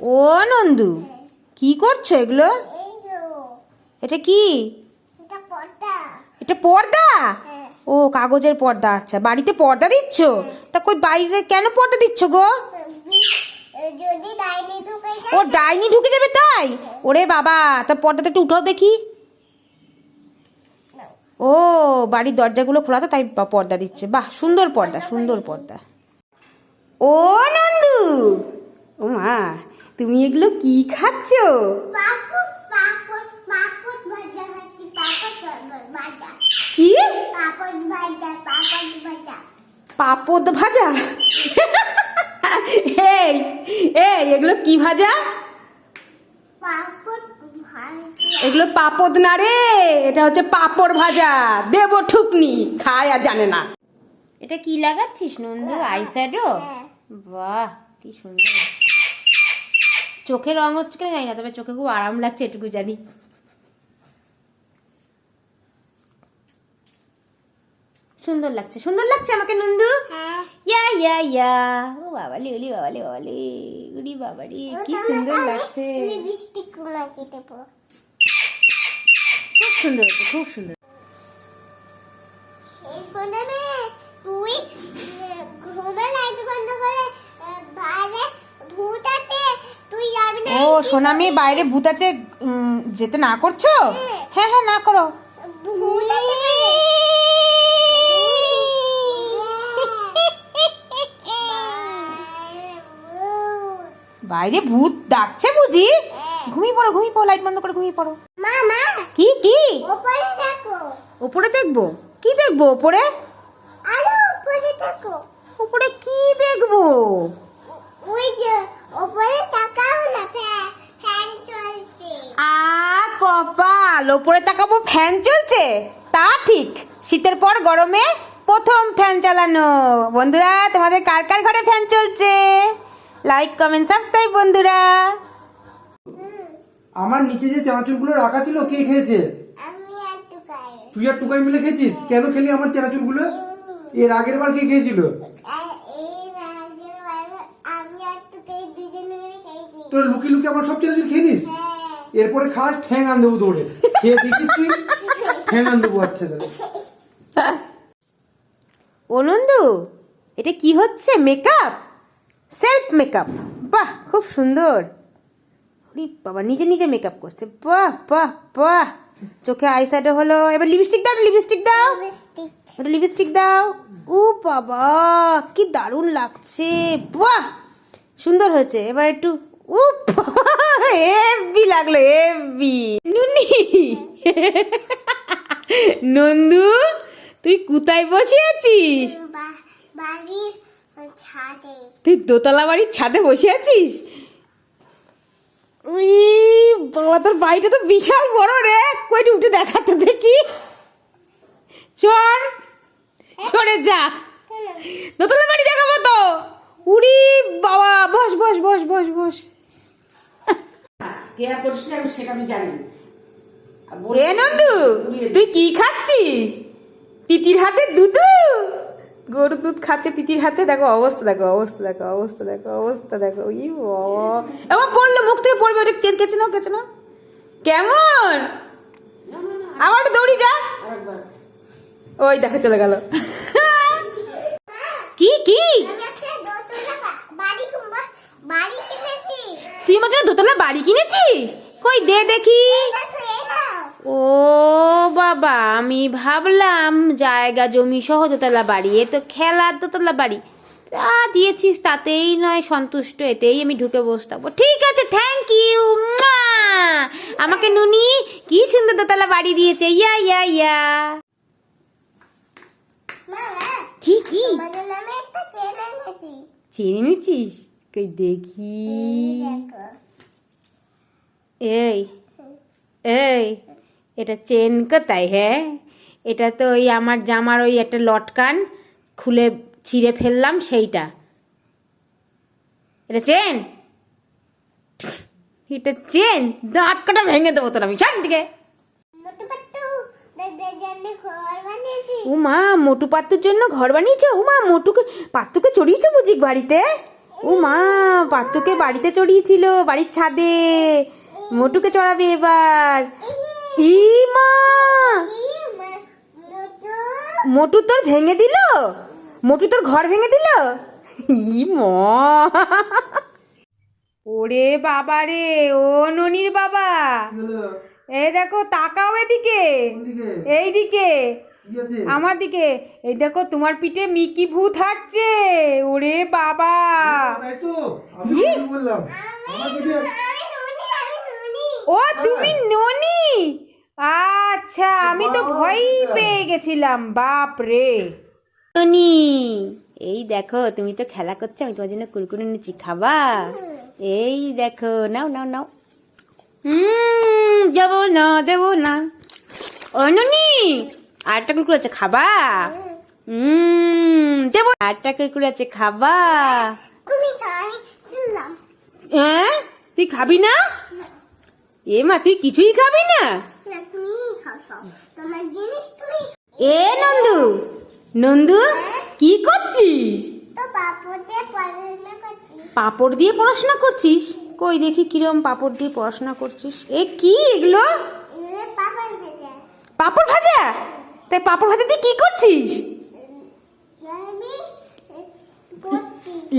ও নন্দু কি করছ এগুলো? এটা কি? এটা পর্দা? হ্যাঁ ও কাগজের পর্দা আচ্ছা। বাড়িতে পর্দা দিচ্ছ? তা কই বাড়িতে কেন পর্দা দিচ্ছ গো? ও ডাইনি ঢুকে যাবে তাই? ওরে বাবা তা পর্দাটা একটু উঠাও দেখি। ও বাড়ির দরজাগুলো খোলা তো তাই পর্দা দিচ্ছে। বাহ সুন্দর পর্দা সুন্দর পর্দা। ও নন্দু! ও মা তুমি এগুলো কি খাচ্ছ? পাপড় পাপড় পাপড় ভাজা খাচ্ছি পাপড় ভাজা। কি? পাপড় ভাজা পাপড় ভাজা। পাপদ ভাজা? এই এই এগুলো কি ভাজা? এগুলো পাপদ না রে এটা হচ্ছে পাপড় ভাজা। দেব ঠুকনি খায় আর জানে না। এটা কি লাগাচ্ছিস নন্দু আইশ্যাডো? হ্যাঁ। বাহ কি সুন্দর। চোখে রং হচ্ছে কিনা জানি না তবে চোখে খুব আরাম লাগছে এটুকু জানি। সুন্দর লাগছে সুন্দর লাগছে আমাকে নন্দু? হ্যাঁ। ইয়া ইয়া ইয়া। ও বাবালি ওলি বাবালি বাবালি উরি বাবালি কি সুন্দর লাগছে। খুব সুন্দর খুব সুন্দর এই শোনে মে তুই ঘুমে লাইট বন্ধ করে আহ, বাইরে ভূত আছে তুই যাবি না ও সোনামি বাইরে ভূত আছে যেতে না করছ? হ্যাঁ হ্যাঁ না করো। বাইরে ভূত ডাকছে বুঝি? ঘুমিয়ে পড়ো ঘুমিয়ে পড়ো লাইট বন্ধ করে ঘুমিয়ে পড়ো। মামা কি কি? উপরে দেখব? কি দেখব উপরে উপরে কি দেখব? ওই যে ওপরে তাকাও না ফ্যান ফ্যান চলছে আ কপাল ওপরে তাকাবো ফ্যান চলছে? তা ঠিক। শীতের পর গরমে প্রথম ফ্যান চালানো। বন্ধুরা তোমাদের কার কার ঘরে ফ্যান চলছে? লাইক কমেন্ট সাবস্ক্রাইব বন্ধুরা। আমার নিচে যে চানাচুরগুলো রাখা ছিল কে খেয়েছে? তুই আর টুকাই মিলে খেয়েছিস? কেন খেলি আমার চানাচুরগুলো? এর আগের বার কে খেয়েছিল? তোর লুকি লুকি আমার সব চানাচুর খেয়ে নিস হ্যাঁ। এরপরে খাস ঠ্যাং আন দেবো দৌড়ে। খেয়ে দেখিস তুই? ঠ্যাং আন দেবো। আচ্ছা তাহলে ও নন্দু এটা কি হচ্ছে? মেকআপ সেলফ মেকআপ বাহ খুব সুন্দর। ওরে বাবা নিজে নিজে মেকআপ করছে। বাহ বাহ বাহ। চোখে আইশ্যাডো হলো। এবার লিপস্টিক দাও লিপস্টিক দাও। লিপস্টিক লিপস্টিক দাও। ও বাবা কি দারুণ লাগছে। বাহ সুন্দর হয়েছে। এবার একটু ও হেভি লাগল হেভি। নুনি নন্দু তুই কোথায় বসে আছিস তুই দোতলা বাড়ির ছাদে বসে আছিস বাবা তোর বাড়িটা তো বিশাল বড় রে। কইটি উঠে দেখাতে দেখি। চল সরে যা। দোতলা বাড়ি দেখাবো তো। উড়ি বাবা বস বস বস বস বস। কেয়ার করিস না আমি সেটা আমি জানি। এ নন্দু তুই কি খাচ্ছিস? তিতির হাতে দুধু? গরু দুধ খাচ্ছে তিতির হাতে? দেখো অবস্থা দেখো অবস্থা দেখো অবস্থা দেখো অবস্থা দেখো। ই এবার পড়ল মুখ থেকে পড়বে ওটা কেচে নাও কেচে নাও। কেমন? আবার একটু দৌড়ি যা। ওই দেখা চলে গেল। কি কি আমি একটা দোতলা বা- বাড়ি কিনবা- বাড়ি কিনেছি তুই আমাকে দোতলা বাড়ি কিনেছিস? কই দে দেখি। ও বাবা আমি ভাবলাম জায়গা জমি সহ দোতলা বাড়ি এ তো খেলার দোতলা বাড়ি। তা দিয়েছিস তাতেই নয় সন্তুষ্ট এতেই আমি ঢুকে বসে থাকব ঠিক আছে থ্যাংক ইউ মা। আমাকে নুনি কি সুন্দর দোতলা বাড়ি দিয়েছে ইয়া ইয়া ইয়া। কি কি। চেনে নিচ্ছিস কই দেখি। এই। এই, এটা চেন কোথায় হ্যাঁ? এটা তো ওই আমার জামার ওই একটা লটকান, খুলে ছিঁড়ে ফেললাম সেইটা। এটা চেন? এটা চেন? দাঁত কাটা ভেঙে দেবো তোর আমি, ছাড় দিকে। উমা, মোটু পাত্তুর জন্য ঘর বানিয়েছো? উমা, মোটুকে, পাত্তুকে চড়িয়েছো বুঝি বাড়িতে? ও মা পাত্তুকে বাড়িতে চড়িয়েছিল বাড়ির ছাদে। মোটুকে চড়াবে এবার। ই মা! মোটু তোর ভেঙে দিল? মোটু তোর ঘর ভেঙে দিল? ই ম! ওরে বাবা রে ও ননির বাবা। এই দেখো তাকাও এদিকে। কোন আমার দিকে এই দেখো তোমার পিঠে মিকি ভূত হাঁটছে। ওরে বাবা। নুনি ও তুমি ননি? আচ্ছা আমি তো ভয়ই। পেয়ে গেছিলাম বাপ রে। ননি এই দেখো তুমি তো খেলা করছ আমি তোমার জন্য কুরকুরে নিচ্ছি খাবা? এই দেখো নাও নাও নাও। হুম দেবো না দেবো না। ও ননি! আরেকটা কুরকুরে আছে খাবা? হুম দেবো। আরেকটা কুরকুরে আছে খাবা? হ্যাঁ? তুই খাবি না? এ মা তুই কিছুই খাবি না? এ নন্দু নন্দু কি করছিস? পাপড় দিয়ে পড়াশোনা করছিস? কই দেখি কিরম পাপড় দিয়ে পড়াশোনা করছিস? এ কি এগুলো? পাপড় ভাজা? তাই পাপড় ভাজা দিয়ে কি করছিস?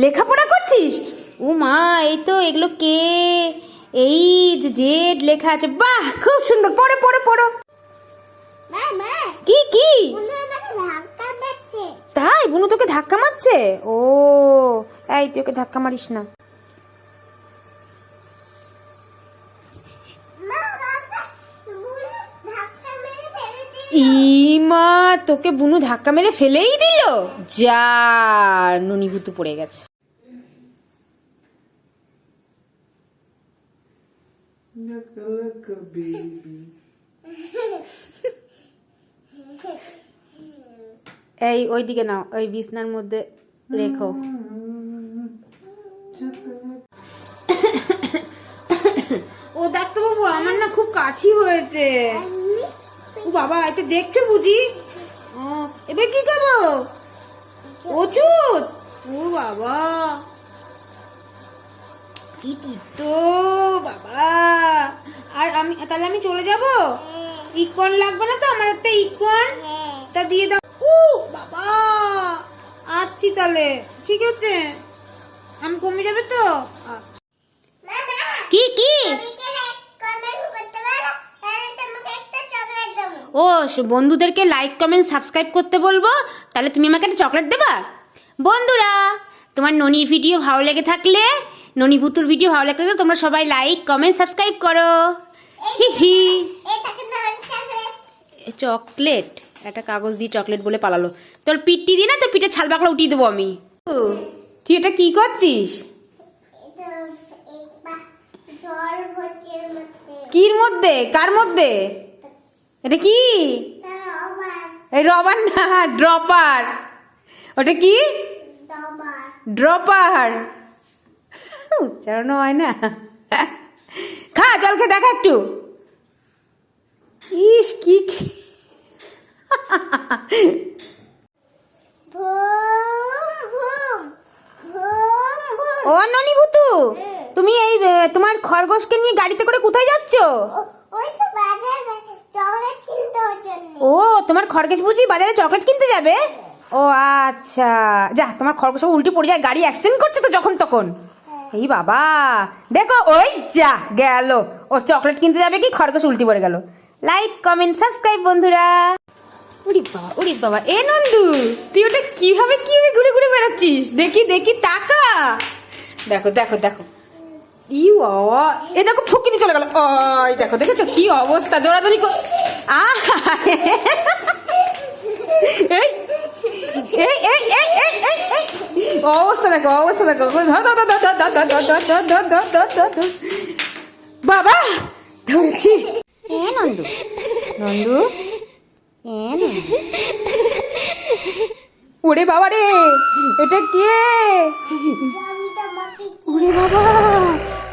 লেখাপড়া করছিস? ও মা এই তো এগুলো কে? এই জেড লেখা আছে বাহ খুব সুন্দর পড়ো পড়ো পড়ো। কি কি? তাই বুনু তোকে ধাক্কা মারছে? ও এই তুই ওকে ধাক্কা মারিস না। ইমা তোকে বুনু ধাক্কা মেরে ফেলেই দিল। যা নুনি পড়ে গেছে। এই ওইদিকে নাও ওই বিছনার মধ্যে রেখো। ও ডাক্তারবাবু আমার না খুব কাছি হয়েছে। ও বাবা এটা দেখছ বুঝি? এবার কি খাব ওষুধ ও বাবা! কি তিতো বাবা! আর আমি, তাহলে আমি চলে যাব? ইকন লাগবে না তো? আমার একটা ইকন। তা দিয়ে দাও। উ বাবা! আচ্ছি তাহলে। ঠিক আছে। আমি কমে যাবে তো? আচ্ছা। কি কি তুমি কি কমেন্ট করতে পারো তাহলে তোমাকে একটা চকলেট দেবো ও বন্ধুদেরকে লাইক কমেন্ট সাবস্ক্রাইব করতে বলব তাহলে তুমি আমাকে একটা চকলেট দেবা? বন্ধুরা তোমার ননির ভিডিও ভালো লেগে থাকলে ননি ভুতুর ভিডিও ভালো লেগে থাকলে তোমরা সবাই লাইক কমেন্ট সাবস্ক্রাইব করো। হি হি। চকলেট। একটা কাগজ দিয়ে চকলেট বলে পালালো। তোর পিঠটি দিয়ে না তোর পিঠে ছাল বাকলা উঠিয়ে দেবো আমি। তুই এটা কি করছিস? কির মধ্যে? কার মধ্যে? এটা কি? রবার না, ড্রপার। ওটা কি? ড্রপার। উচ্চারণ হয় না। খা জল খেয়ে দেখা একটু। ইস, কি ও, ননি ভুতু, তুমি এই তোমার খরগোশকে নিয়ে গাড়িতে করে কোথায় যাচ্ছ? ওই তো বাজারে চকলেট কিনতে ওর জন্য ও, তোমার খরগোশ বুঝি বাজারে চকলেট কিনতে যাবে? ও আচ্ছা। যা, তোমার খরগোশ উল্টে পড়ে যায়, গাড়ি অ্যাক্সিডেন্ট করছে তো যখন তখন। এই বাবা। দেখো, ওই যা, গেল। ও চকলেট কিনতে যাবে কি খরগোশ উল্টি পড়ে গেল। লাইক কমেন্ট সাবস্ক্রাইব বন্ধুরা। ওরে বাবা ওরে বাবা। এ নন্দু, তুই ওটা কীভাবে কীভাবে ঘুরে ঘুরে বেড়াচ্ছিস? দেখি দেখি, তাকা। দেখো দেখো দেখো। ই এ দেখো ফুকিনি চলে গেল ওই দেখো দেখেছ কি অবস্থা দৌড়াদৌড়ি এই এই এই এই এই এই অবস্থা দেখো অবস্থা দেখো বাবা ধরছি এ নন্দু নন্দু এ নন্দু ওরে বাবা রে এটা কে ওরে বাবা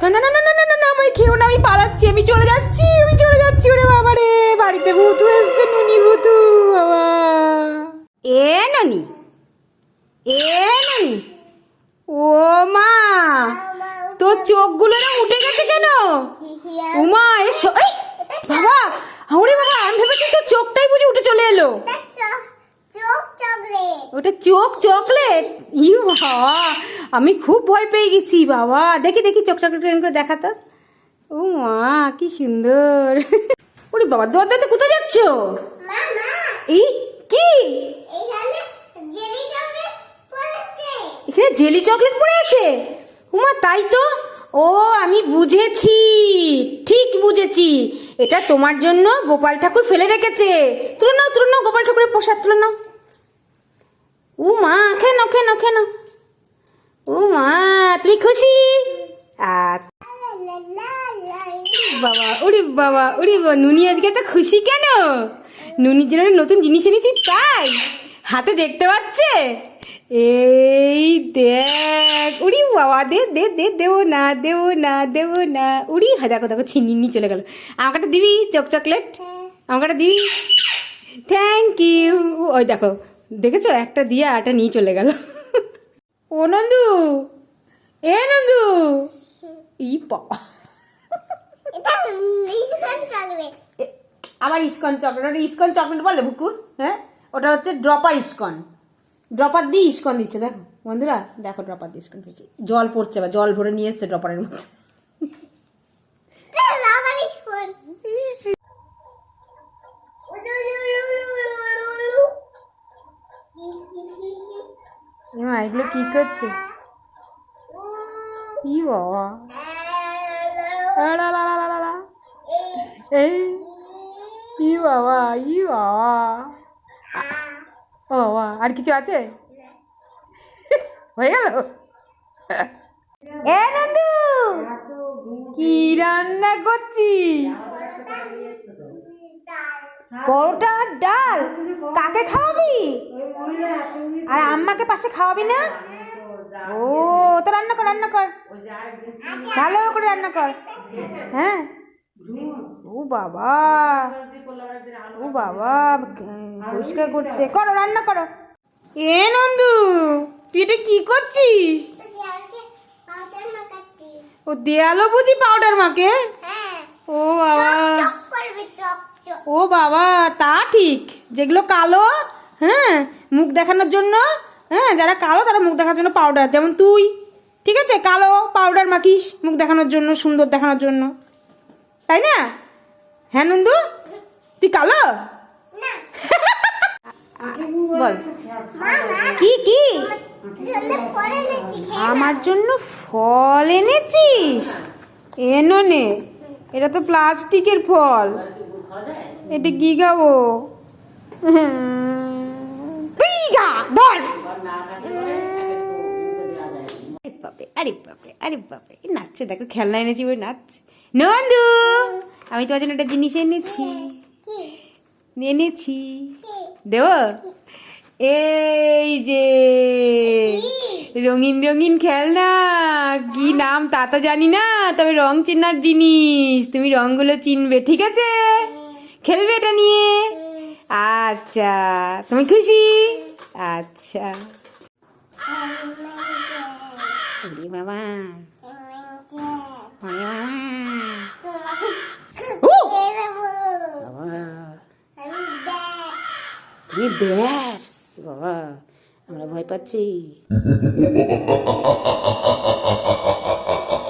না না না না না না না আমি খেও না, আমি পালাচ্ছি, আমি চলে যাচ্ছি, আমি চলে যাচ্ছি ওরে বাবারে বাড়িতে ভূতু এসছে, নুনি ভূতু, বাবা। এ ননি এ ননি, ও মা, তোর চোখগুলো না উঠে গেছে কেন? উমা এ বাবা ওরে বাবা, আমি ভেবেছি তোর চোখটাই বুঝি উঠে চলে এলো। ওটা চোখ চকলেট? ই বাবা আমি খুব ভয় পেয়ে গেছি বাবা। দেখি দেখি চোখ চকলেট করে দেখাতো। ও মা কি সুন্দর। ওরে বাবা দরজাতে কোথায় যাচ্ছ? এই কি? এখানে জেলি চকলেট পড়েছে। এখানে জেলি চকলেট পড়ে আছে? উমা তাই তো? ও আমি বুঝেছি। ঠিক বুঝেছি। এটা তোমার জন্য গোপাল ঠাকুর ফেলে রেখেছে। তুলে নাও তুলে নাও গোপাল ঠাকুরের প্রসাদ তুলে নাও। ও মা কেন কেন কেন ও মা তুমি খুশি? বাবা ওরে বাবা ওরে বাবা নুনি আজকে তো খুশি কেন? নুনির জন্য নতুন জিনিস এনেছি তাই? হাতে দেখতে পাচ্ছে? এই দেখ উড়ি বাবা দে দে দে দেবো না দেবো না দেবো না। উড়ি হা দেখো দেখো ছিনিয়ে নিয়ে চলে গেল। আমাকে একটা দিবি চক চকলেট আমাকে একটা দিবি? থ্যাংক ইউ ওই দেখো দেখেছ? একটা দিয়ে আটা নিয়ে চলে গেল। ও নন্দু! এ নন্দু! ই ইসকান এ- আবার ইস্কন চকলেট। ওটা ইস্কন চকলেট বলে বুকুর হ্যাঁ? ওটা হচ্ছে ড্রপার ইস্কন। ড্রপার দিয়ে ইস্কন দিচ্ছে দেখো। বন্ধুরা দেখো ড্রপার দিয়ে ইস্কন দিচ্ছে। জল পড়ছে বা জল ভরে নিয়ে এসছে ড্রপারের মধ্যে। এটা স্কুল এগুলো কি করছে? ই বাবা। এই ই বাবা ই বাবা? ও বাবা, আর কিছু আছে? হয়ে গেল? এ, নন্দু, কি রান্না করছিস? পরোটা আর ডাল? কাকে খাওয়াবি? আর আম্মাকে পাশে খাওয়াবি না? ও তো রান্না কর রান্না কর। ভালো করে রান্না কর। হ্যাঁ? ও বাবা। ও বাবা পরিষ্কার করছে। করো রান্না করো। এ নন্দু তুই এটা কি করছিস? ও দেয়ালও বুঝি পাউডার মাকে হ্যাঁ। ও বাবা। ও বাবা, তা ঠিক। যেগুলো কালো হ্যাঁ মুখ দেখানোর জন্য হ্যাঁ যারা কালো, তারা মুখ দেখার জন্য পাউডার যেমন তুই, ঠিক আছে? কালো পাউডার মাখিস মুখ দেখানোর জন্য, সুন্দর দেখানোর জন্য। তাই না? হ্যাঁ নন্দু? তুই কালো? বল। কি কি? আমার জন্য ফল এনেছিস? এনো নে, এটা তো প্লাস্টিকের ফল। এটা কি গাবো? ধর। আরে বাপরে আরে বাপরে আরে বাপরে। এই নাচছে দেখো খেলনা এনেছি নাচছে। নন্দু আমি তোমার জন্য একটা জিনিস এনেছি। এনেছি। দেব? এই যে রঙিন রঙিন খেলনা। কি নাম তা তো জানি না তবে রং চেনার জিনিস। তুমি রংগুলো চিনবে ঠিক আছে? খেলবে এটা নিয়ে? আচ্ছা তুমি খুশি? আচ্ছা। বাবা। বাবা। আমরা ভয় পাচ্ছি।